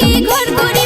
পাখি ঘর করে।